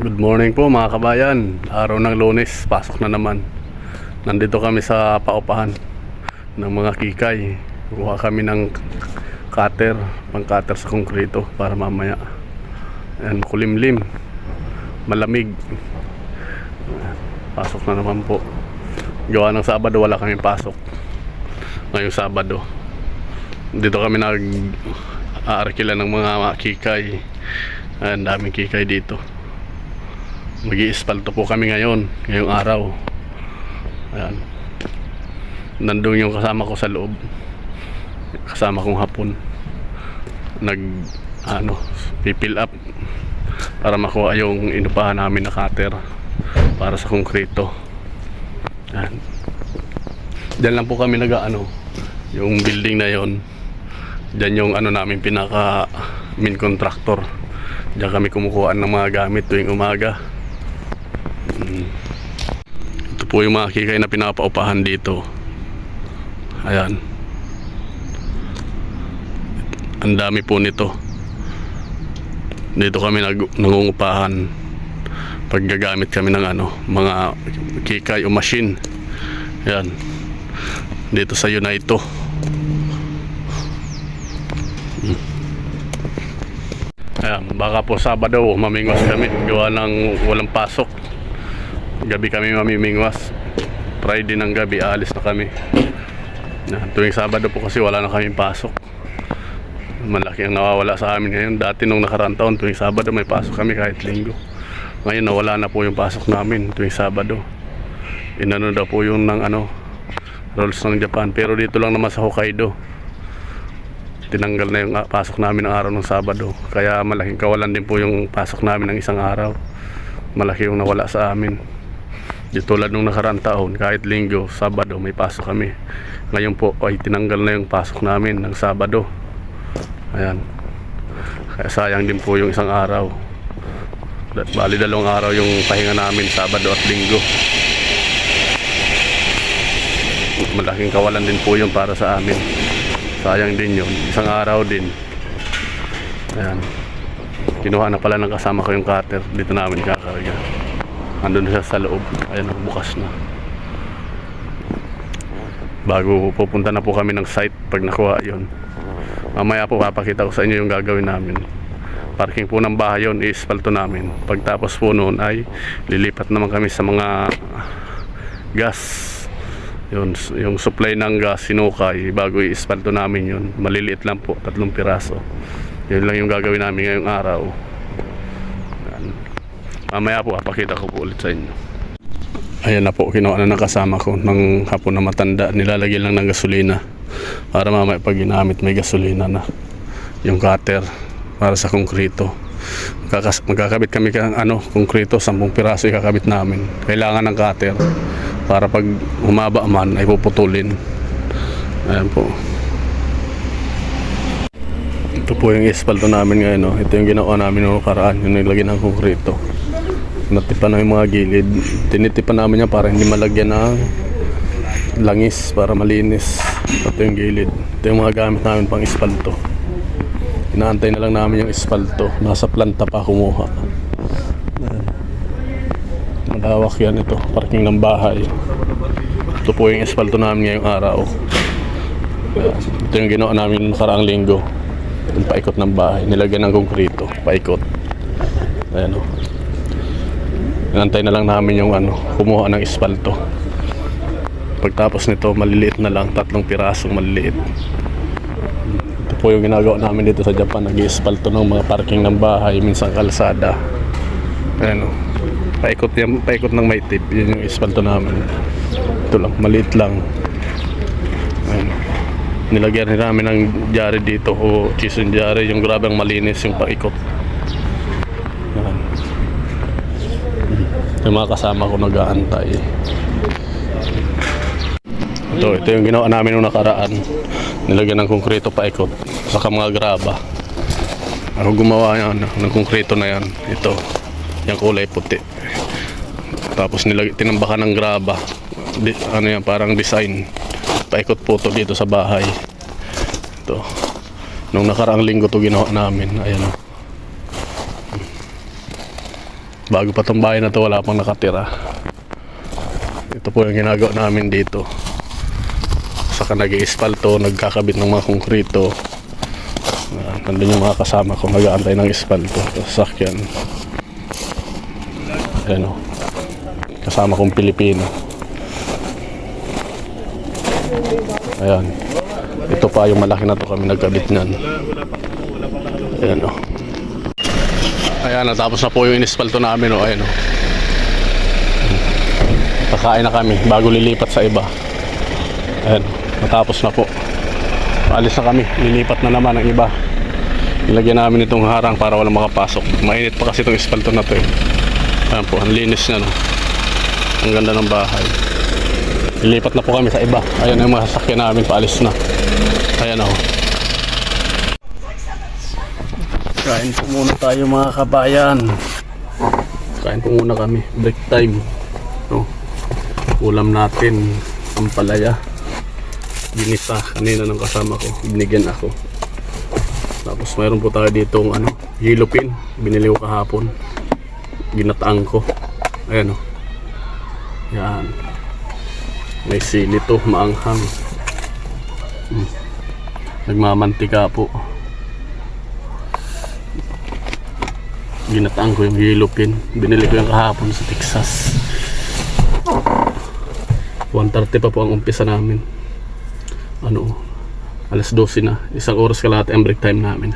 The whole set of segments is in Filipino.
Good morning po mga kabayan. Araw ng lunes, pasok na naman. Nandito kami sa paupahan ng mga kikay. Kuha kami ng cutter, pang cutter sa konkreto para mamaya. Ayan, kulimlim. Malamig. Pasok na naman po. Gawa ng Sabado, wala kami pasok. Ngayong Sabado. Dito kami nag aarkila ng mga kikay. Ayan, daming kikay dito mag iispalto po kami ngayon ngayong araw. Ayan. Nandun yung kasama ko sa loob. Kasama kong hapon. Nag ano pipil up para makuha yung inupahan namin na cutter para sa konkreto. Ayan. Dyan lang po kami nag ano yung building na yon dyan yung ano namin pinaka main contractor. Dyan kami kumukuha ng mga gamit tuwing umaga po yung mga kikay na pinapaupahan dito. Ayan. Ang dami po nito. Dito kami nag nangungupahan pag kami ng ano, mga kikay o machine. Ayan. Dito sa Unito. Hmm. Ayan, baka po Sabado mamingos kami gawa ng walang pasok gabi kami mamimingwas Friday ng gabi alis na kami. Na, tuwing Sabado po kasi wala na kaming pasok. Malaki ang nawawala sa amin ngayon. Dati nung nakaraan taon tuwing Sabado may pasok kami kahit linggo. Ngayon nawala na po yung pasok namin tuwing Sabado. Inano daw po yung ng ano rules ng Japan. Pero dito lang naman sa Hokkaido tinanggal na yung ah, pasok namin ng araw ng Sabado. Kaya malaking kawalan din po yung pasok namin ng isang araw. Malaki yung nawala sa amin Di tulad nung nakaraan taon, kahit linggo, sabado, may pasok kami. Ngayon po ay tinanggal na yung pasok namin ng sabado. Ayan. Kaya sayang din po yung isang araw. Bali dalawang araw yung pahinga namin, sabado at linggo. Malaking kawalan din po yun para sa amin. Sayang din yun. Isang araw din. Ayan. Kinuha na pala ng kasama ko yung cutter. Dito namin kakarga. Andun siya sa loob. Ayan, bukas na. Bago pupunta na po kami ng site pag nakuha yon. Mamaya po papakita ko sa inyo yung gagawin namin. Parking po ng bahay yun, iispalto namin. Pagtapos po noon ay lilipat naman kami sa mga gas. Yun, yung supply ng gas sinukay bago iispalto namin yun. Maliliit lang po, tatlong piraso. Yun lang yung gagawin namin ngayong araw. Mamaya po, papakita ko po ulit sa inyo. Ayan na po, kinuha na ng kasama ko ng hapon na matanda. Nilalagyan lang ng gasolina. Para mamaya pag ginamit may gasolina na. Yung cutter para sa konkreto. Magkakas- magkakabit kami ng ano, konkreto, 10 piraso ikakabit namin. Kailangan ng cutter para pag humaba man ay puputulin. Ayan po. Ito po yung espalto namin ngayon. No? Ito yung ginawa namin noong karaan. Yung nilagyan ng konkreto. Natipan na yung mga gilid. Tinitipan namin yan para hindi malagyan ng langis para malinis. Ito yung gilid. Ito yung mga gamit namin pang espalto. Inaantay na lang namin yung espalto. Nasa planta pa kumuha. Malawak yan ito. Parking ng bahay. Ito po yung espalto namin ngayong araw. Ito yung ginawa namin nakaraang linggo. Yung paikot ng bahay. Nilagyan ng konkreto. Paikot. Ayan o. Inantay na lang namin yung ano, kumuha ng espalto. Pagtapos nito, maliliit na lang. Tatlong pirasong maliliit. Ito po yung ginagawa namin dito sa Japan. nag espalto ng mga parking ng bahay. Minsan kalsada. Ayan o. Paikot, yan, paikot ng may tip. Yan yung espalto namin. Ito lang. Maliit lang. Ayan nilagyan namin ng jari dito o chison jari yung grabe ang malinis yung paikot Yan. Yung mga kasama ko nag-aantay. Ito, ito yung ginawa namin nung nakaraan. Nilagyan ng konkreto paikot saka mga graba. Ako gumawa yan ng konkreto na yan. Ito yung kulay puti. Tapos nilag tinambakan ng graba. Di, ano yan parang design. Paikot po to dito sa bahay. Ito. Nung nakaraang linggo to ginawa namin. Ayan. o Bago pa tong bahay na to, wala pang nakatira. Ito po yung ginagawa namin dito. Saka nag-iispalto, nagkakabit ng mga konkrito. Uh, nandun yung mga kasama ko nag-aantay ng ispalto sa sakyan. Ayan o. Kasama kong Pilipino. Ayan. Ito pa yung malaki na to kami nagkabit niyan. Ayan o. Ayan, natapos na po yung inispalto namin o. Ayan o. Kakain na kami bago lilipat sa iba. Ayan, natapos na po. Paalis na kami, lilipat na naman ang iba. Ilagyan namin itong harang para walang makapasok. Mainit pa kasi itong espalto na to eh. Ayan po, ang linis na no. Ang ganda ng bahay. Lilipat na po kami sa iba. Ayan ang mga sasakyan namin, paalis na. Ayan ako. Kain po muna tayo mga kabayan. Kain po muna kami. Break time. No. Ulam natin, ang palaya. Ginisa kanina ng kasama ko. Binigyan ako. Tapos mayroon po tayo ditong ano, yellow pin. Binili ko kahapon. Ginataang ko. Ayan o. Yan. May sili to, maanghang. Hmm. Nagmamantika po. Ginataan ko yung yellow pin. Binili ko yung kahapon sa Texas. 1.30 pa po ang umpisa namin. Ano, alas 12 na. Isang oras kalahati ang break time namin.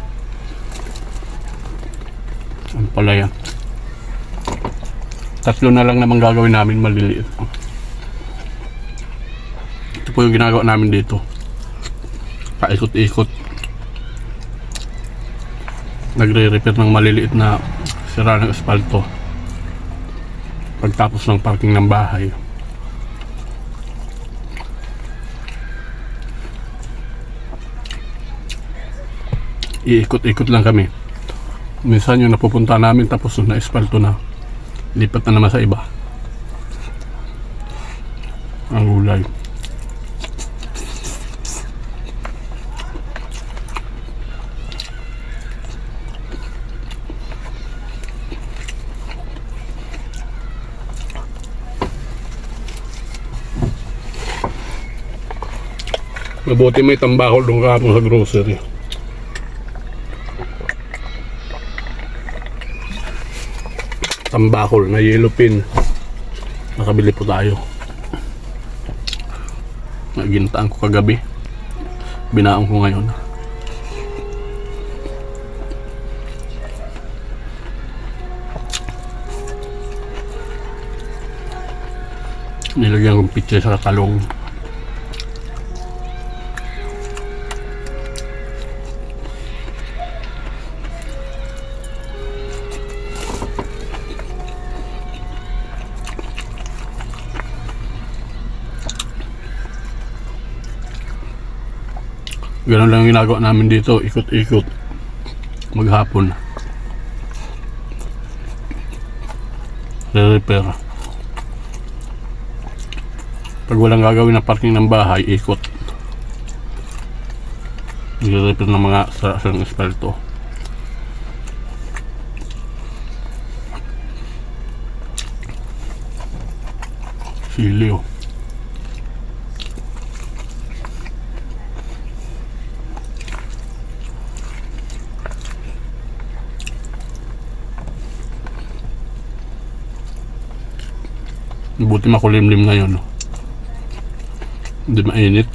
Ang palaya. Tatlo na lang naman gagawin namin maliliit. Ito po yung ginagawa namin dito. Paikot-ikot. Nagre-repair ng maliliit na sira ng espalto. Pagtapos ng parking ng bahay. iikot-ikot lang kami. Minsan yung napupunta namin tapos na espalto na. Lipat na naman sa iba. Ang gulay. Mabuti may tambakol doon kahapon sa grocery. tambakol na yellow pin. Nakabili po tayo. Nagintaan ko kagabi. Binaon ko ngayon. Nilagyan kong pizza sa talong Ganun lang ginagawa namin dito, ikot-ikot. Maghapon. Re-repair. Pag walang gagawin na parking ng bahay, ikot. Re-repair ng mga sa, sa espalto. Silio. Buti makulimlim ngayon. no? Hindi mainit.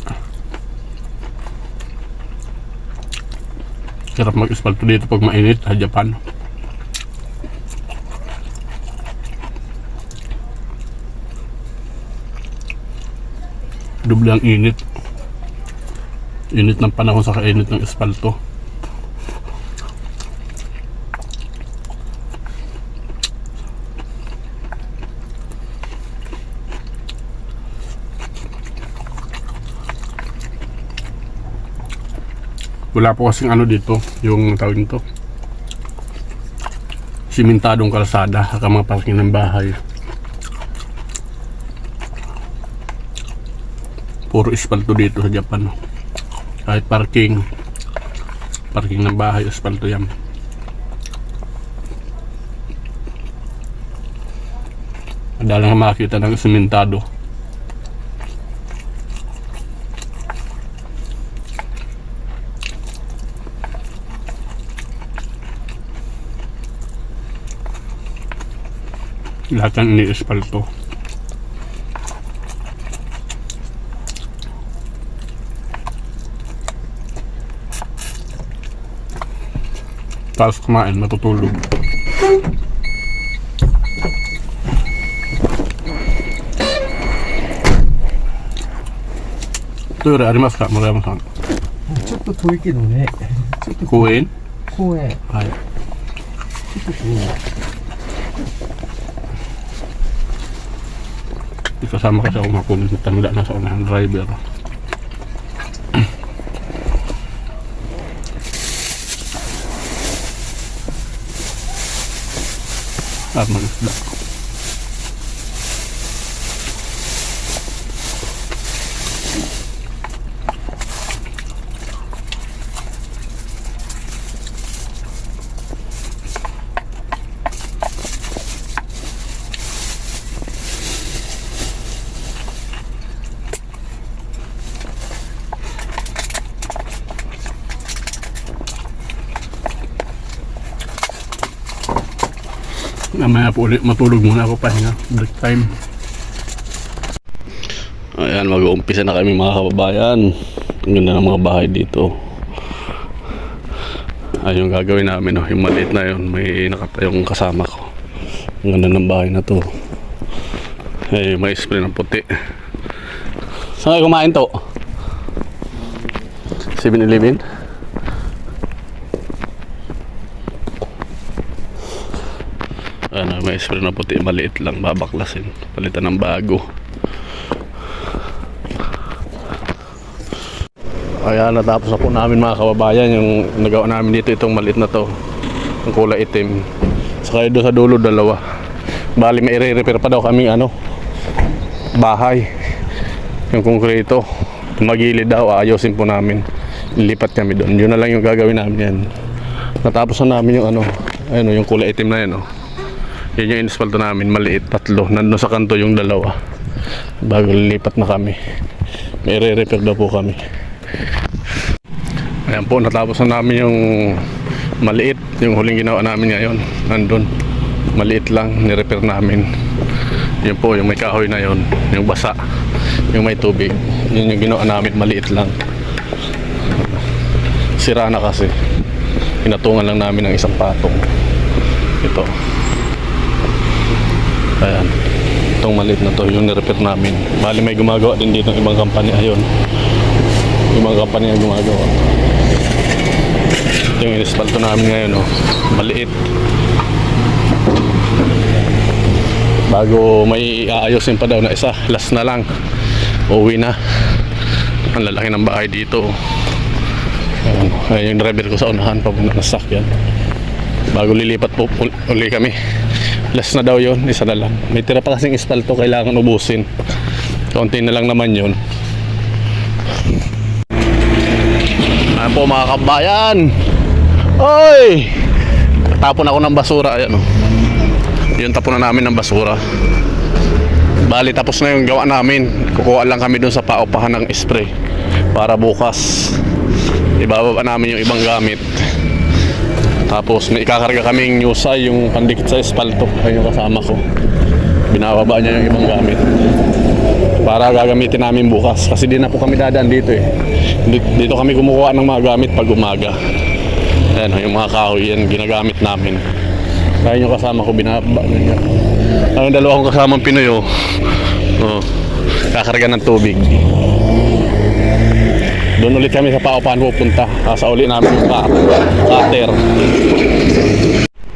Sarap mag-espalto dito pag mainit sa Japan. Doble ang init. Init ng panahon sa kainit ng espalto. Wala po kasing ano dito, yung tawag nito. Simentadong kalsada, haka mga parking ng bahay. Puro espalto dito sa Japan. Kahit parking, parking ng bahay, espalto yan. Madalang makakita ng sementado. lahat ng ni-espalto tapos kumain matutulog トイレありますか村山さんちょっと遠いけどね公園公園はいちょっと遠い kasama kasi ako makunin tanda na sa unang driver. At mag-isda. Mamaya po ulit matulog muna ako pahinga. Break time. Ayan, mag-uumpisa na kami mga kababayan. Ang ganda ng mga bahay dito. Ay, yung gagawin namin, oh, yung maliit na yun, may nakatayong kasama ko. Ang ganda ng bahay na to. Ay, may spray ng puti. Saan kayo kumain to? 7-Eleven? Ano, may spray na puti, maliit lang, babaklasin. Palitan ng bago. Kaya natapos na po namin mga kababayan yung nagawa namin dito itong maliit na to. Ang kulay itim. Saka doon sa dulo dalawa. Bali may i-repair pa daw kaming ano bahay. Yung konkreto. Magilid daw ayusin po namin. Lilipat kami doon. Yun na lang yung gagawin namin yan. Natapos na namin yung ano ano yung kulay itim na yan oh. Yan yung inaspalto namin maliit tatlo. Nandun sa kanto yung dalawa. Bago lilipat na kami. May i-repair daw po kami. Ayan po, natapos na namin yung maliit, yung huling ginawa namin ngayon. Nandun, maliit lang, nirepair namin. Yun po, yung may kahoy na yon, yung basa, yung may tubig. Yun yung ginawa namin, maliit lang. Sira na kasi. Pinatungan lang namin ng isang patong. Ito. Ayan. Itong maliit na to, yung nirepair namin. Bali may gumagawa din dito ng ibang company. Ayun. Mga kampanya na gumagawa. Yung inispalto namin ngayon oh, maliit. Bago may aayusin pa daw na isa last na lang. Uwi na. Ang lalaki ng bahay dito Ayan, ayan yung driver ko sa unahan papunta ng sakyan bago lilipat po ul- uli kami last na daw yon isa na lang may tira pa kasing ispalto kailangan ubusin konti na lang naman yon Ayan po mga kabayan. Oy! Tapon ako ng basura. Ayan o. Yun tapon na namin ng basura. Bali tapos na yung gawa namin. Kukuha lang kami dun sa paupahan ng spray. Para bukas. Ibababa namin yung ibang gamit. Tapos may ikakarga kaming nyusay yung pandikit sa espalto. Ayun yung kasama ko. Binababa niya yung ibang gamit. Para gagamitin namin bukas. Kasi di na po kami dadaan dito eh. Dito, kami kumukuha ng mga gamit pag umaga. Ayan yung mga kahoy yan ginagamit namin. Kaya yung kasama ko binaba niya. Ang dalawang kasamang Pinoy oh, oh kakarga ng tubig doon ulit kami sa Paupan pupunta sa uli namin yung cut- cutter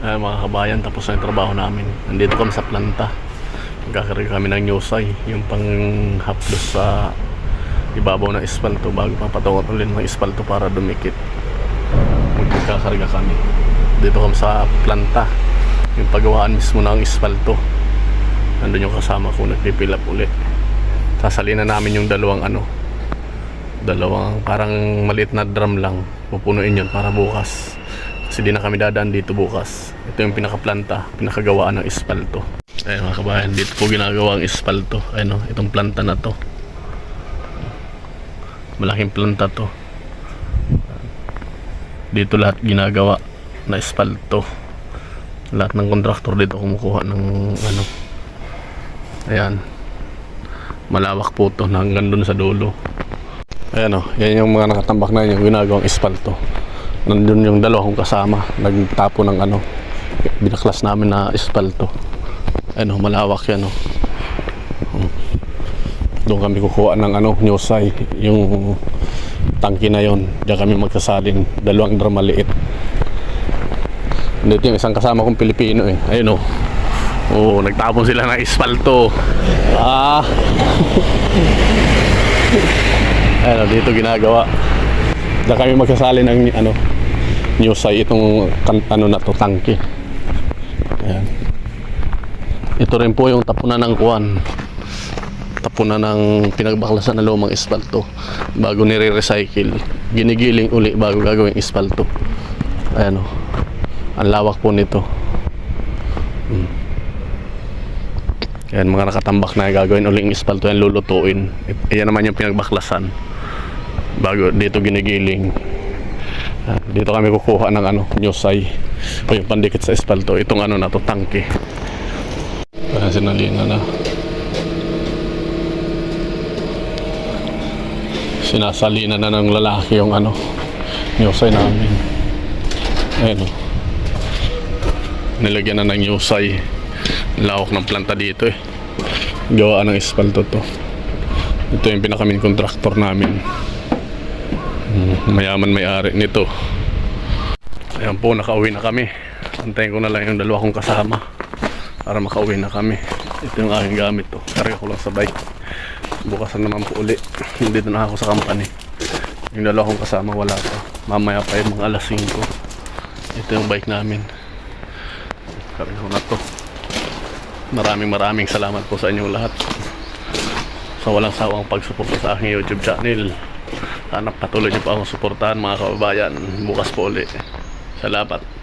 Ayan mga kabayan, tapos na yung trabaho namin. Nandito kami sa planta. Magkakarga kami ng nyusay, yung pang haplos sa ibabaw ng espalto bago papatungan ulit ng espalto para dumikit. Magkakarga kami. Dito kami sa planta, yung paggawaan mismo ng espalto. Nandun yung kasama ko, nagpipilap ulit. Sasalinan namin yung dalawang ano, dalawang parang maliit na drum lang. Pupunuin yun para bukas. Kasi di na kami dadaan dito bukas. Ito yung pinakaplanta, pinakagawaan ng espalto. Ayun mga kabayan, dito po ginagawa ang espalto. Ayun o, itong planta na to. Malaking planta to. Dito lahat ginagawa na espalto. Lahat ng kontraktor dito kumukuha ng ano. Ayan. Malawak po to hanggang dun sa dulo. Ayan o, yan yung mga nakatambak na yun, yung ginagawang espalto. Nandun yung dalawa kong kasama, nagtapo ng ano, binaklas namin na espalto. Ano, malawak yan o. Doon kami kukuha ng ano, nyusay, yung tangki na yon. Diyan kami magsasalin, dalawang drum maliit. Dito yung isang kasama kong Pilipino eh. Ayun o. Oo, nagtapon sila ng espalto. Ah. Ayun o, dito ginagawa. Diyan kami magsasali ng ano, nyusay itong kan, ano na to, tangke. Ayan. Ito rin po yung tapunan ng kuwan. Tapunan ng pinagbaklasan na lumang espalto bago nire-recycle. Ginigiling uli bago gagawing espalto. Ayan o. Ang lawak po nito. Hmm. Ayan, mga nakatambak na gagawin uling espalto yan lulutuin. Ayan naman yung pinagbaklasan. Bago dito ginigiling. Ah, Dito kami kukuha ng ano, nyusay o yung pandikit sa espalto. Itong ano na to, tangke. Ayan, sinalina na. Sinasalina na ng lalaki yung ano, nyusay namin. Ayan o. Nilagyan na ng nyusay. Lawak ng planta dito eh. Gawa ng espalto to. Ito yung pinakamin kontraktor namin. Mm, Mayaman may-ari nito. Ayan po, nakauwi na kami. Antayin ko na lang yung dalawa kong kasama para makauwi na kami. Ito yung aking gamit to. Karga ko lang sa bike. Bukasan naman po uli. Dito na ako sa company. Yung dalawa kong kasama wala pa. Mamaya pa yung mga alas 5. Ito yung bike namin. Karga ko na to. Maraming maraming salamat po sa inyong lahat. Sa walang sawang pagsuporta sa aking YouTube channel. Sana patuloy niyo pa akong suportahan mga kababayan. Bukas po uli. Salamat.